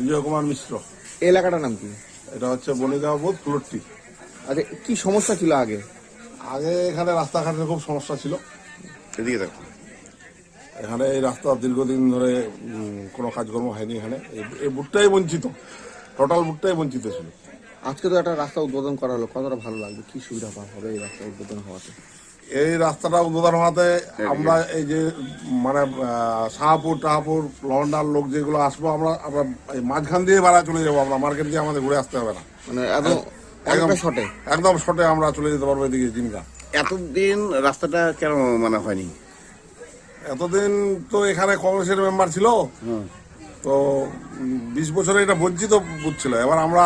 বিজয় কুমার মিশ্র এলাকাটার নাম কি? এটা হচ্ছে বনিগাঁও বোধ ফ্লোরটি আচ্ছা কি সমস্যা ছিল আগে? আগে এখানে রাস্তাঘাটের খুব সমস্যা ছিল। এদিকে দেখো। এখানে এই রাস্তা দীর্ঘদিন ধরে কোনো কাজকর্ম হয়নি এখানে। এই- এই বুটটাই বঞ্চিত। টোটাল বুটটাই বঞ্চিত ছিল। আজকে তো একটা রাস্তা উদ্বোধন করা হলো। কতটা ভালো লাগবে কি সুবিধা পাওয়া হবে এই রাস্তা উদ্বোধন হওয়াতে? এই রাস্তাটা উদ্বোধন হওয়াতে আমরা এই যে মানে শাহপুর টাহাপুর লন্ডার লোক যেগুলো আসব আমরা আমরা মাঝখান দিয়ে বেড়া চলে যাব আমরা মার্কেট দিয়ে আমাদের ঘুরে আসতে হবে না। মানে একদম একদম শর্টে একদম শর্টে আমরা চলে যেতে পারব এদিকে জিনকা এতদিন রাস্তাটা কেন মানে হয়নি? এতদিন তো এখানে কংগ্রেসের মেম্বার ছিল। তো বিশ বছরে এটা বঞ্চিত বুথ ছিল। এবার আমরা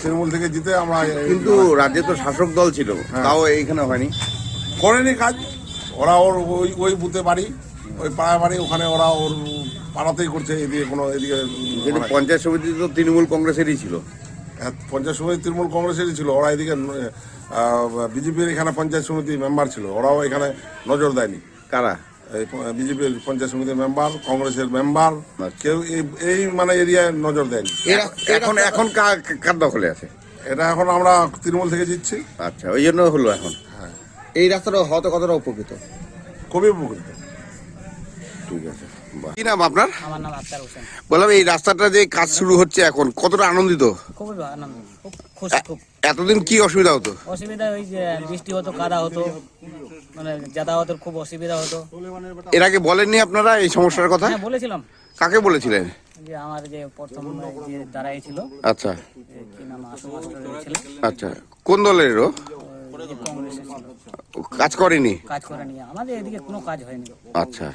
তৃণমূল থেকে জিতে আমরা কিন্তু রাজ্যে তো শাসক দল ছিল। তাও এইখানে হয়নি? করেনি কাজ ওরা ওর ওই ওই বুথে বাড়ি ওই পাড়ায় বাড়ি ওখানে ওরা ওর পাড়াতেই করছে এদিকে কোনো এদিকে কিন্তু মানে- পঞ্চায়েত সমিতি তো তৃণমূল কংগ্রেসেরই ছিল। হ্যাঁ, পঞ্চায়েত সমিতি তৃণমূল কংগ্রেসেরই ছিল ওরা এদিকে বিজেপির এখানে পঞ্চায়েত সমিতি মেম্বার ছিল ওরাও এখানে নজর দেয়নি। কারা? এই বিজেপির পঞ্চায়েত সমিতির মেম্বার কংগ্রেসের মেম্বার আচ্ছা। কেউ এই- মানে এরিয়ায় নজর দেয়নি। এখন এখন কার দখলে আছে? এটা এখন আমরা তৃণমূল থেকে জিতছি। আচ্ছা ওই জন্য হলো এখন। এই রাস্তাটা হওয়াতে কতটা উপকৃত? খুবই উপকৃত। ঠিক আছে কি নাম আপনার? আমার নাম আক্তার হোসেন। বললাম এই রাস্তাটা যে কাজ শুরু হচ্ছে এখন কতটা আনন্দিত? খুবই আনন্দ। খুশি খুব। এতদিন কি অসুবিধা হতো? অসুবিধা ওই যে বৃষ্টি হতো কাদা হতো মানে যাতায়াতের খুব অসুবিধা হতো। এর আগে বলেননি আপনারা এই সমস্যার কথা? হ্যাঁ বলেছিলাম। কাকে বলেছিলেন? যে আমার যে প্রথম যে দাঁড়াই ছিল আচ্ছা কি নাম আচ্ছা কোন দলের ও? ওই যে কংগ্রেসের ছিল কাজ করেনি? কাজ করেনি। আমাদের এদিকে কোনো কাজ হয়নি। আচ্ছা।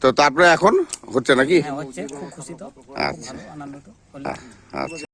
তো তারপরে এখন হচ্ছে নাকি? হ্যাঁ হচ্ছে। খুব খুশি তো। আচ্ছা। আনন্দ তো আচ্ছা।